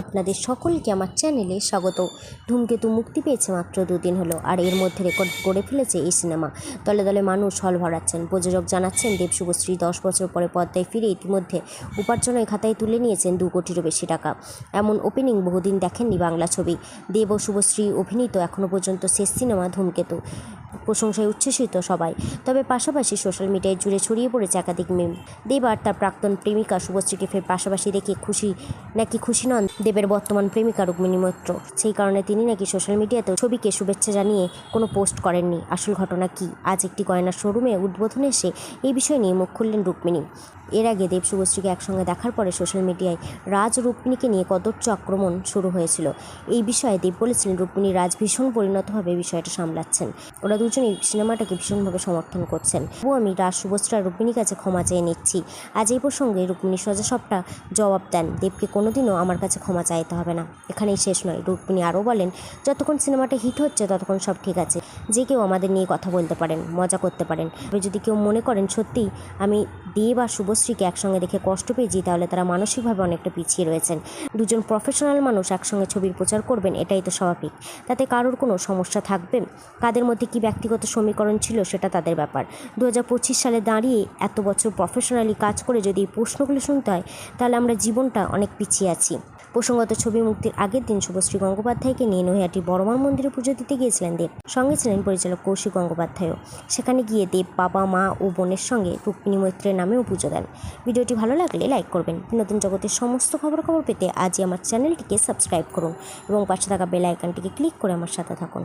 আপনাদের সকলকে আমার চ্যানেলে স্বাগত। ধূমকেতু মুক্তি পেয়েছে মাত্র দুদিন হলো, আর এর মধ্যে রেকর্ড করে ফেলেছে এই সিনেমা। দলে দলে মানুষ হল ভরাচ্ছেন। প্রযোজক জানাচ্ছেন দেব শুভশ্রী দশ বছর পরে পদ্মায় ফিরে ইতিমধ্যে উপার্জনের খাতায় তুলে নিয়েছেন দু কোটিরও বেশি টাকা। এমন ওপেনিং বহুদিন দেখেননি বাংলা ছবি। দেব শুভশ্রী অভিনীত এখনও পর্যন্ত শেষ সিনেমা ধূমকেতু। প্রশংসায় উচ্ছ্বসিত সবাই। তবে পাশাপাশি সোশ্যাল মিডিয়ায় জুড়ে ছড়িয়ে পড়েছে একাধিক মেম। দেব আর তার প্রাক্তন প্রেমিকা শুভশ্রীকে ফের পাশাপাশি দেখে খুশি, নাকি খুশি নন দেবের বর্তমান প্রেমিকা রুক্মিণী মৈত্র। সেই কারণে তিনি নাকি সোশ্যাল মিডিয়াতেও ছবিকে শুভেচ্ছা জানিয়ে কোনো পোস্ট করেননি। আসল ঘটনা কি? আজ একটি গয়নার শোরুমে উদ্বোধনে এসে এই বিষয় নিয়ে মুখ খুললেন রুক্মিণী। এর আগে দেব শুভশ্রীকে একসঙ্গে দেখার পরে সোশ্যাল মিডিয়ায় রাজ রুক্মিণীকে নিয়ে কদর্য আক্রমণ শুরু হয়েছিল। এই বিষয়ে দেব বলেছিলেন, রুক্মিণী রাজ ভীষণ পরিণতভাবে বিষয়টা সামলাচ্ছেন। ওরা দুজনেই সিনেমাটাকে ভীষণভাবে সমর্থন করছেন। তবুও আমি রাজ শুভশ্রী আর রুক্মিণীর কাছে ক্ষমা চেয়ে নিচ্ছি। আজ এই প্রসঙ্গে রুক্মিণী সোজা সবটা জবাব দেন। দেবকে কোনোদিনও আমার কাছে ক্ষমা চাইতে হবে না। এখানেই শেষ নয়। রুক্মিণী আরও বলেন, যতক্ষণ সিনেমাটা হিট হচ্ছে, ততক্ষণ সব ঠিক আছে। যে কেউ আমাদের নিয়ে কথা বলতে পারেন, মজা করতে পারেন। তবে যদি কেউ মনে করেন সত্যি আমি দেব আর শুভশ্রীকে একসঙ্গে দেখে কষ্ট পেয়েছি, তাহলে তারা মানসিকভাবে অনেকটা পিছিয়ে রয়েছেন। দুজন প্রফেশনাল মানুষ একসঙ্গে ছবির প্রচার করবেন, এটাই তো স্বাভাবিক। তাতে কারোর কোনো সমস্যা থাকবে? কাদের মধ্যে কি ব্যক্তিগত সমীকরণ ছিল সেটা তাদের ব্যাপার। দু হাজার পঁচিশ সালে দাঁড়িয়ে এত বছর প্রফেশনালি কাজ করে যদি এই প্রশ্নগুলো শুনতে হয়, তাহলে আমরা জীবনটা অনেক পিছিয়ে আছি। প্রসঙ্গত ছবি মুক্তির আগের দিন শুভশ্রী গঙ্গোপাধ্যায়কে নিয়ে নৈহাটি বড়মার মন্দিরে পুজো দিতে গিয়েছিলেন দেব। সঙ্গে ছিলেন পরিচালক কৌশিক গঙ্গোপাধ্যায়ও। সেখানে গিয়ে দেব বাবা, মা ও বোনের সঙ্গে রুক্মিণী মৈত্রের নামেও পুজো দেন। ভিডিওটি ভালো লাগলে লাইক করবেন। নতুন জগতের সমস্ত খবর খবর পেতে আজই আমার চ্যানেলটিকে সাবস্ক্রাইব করুন এবং পাশে থাকা বেল আইকনটিকে ক্লিক করে আমার সাথে থাকুন।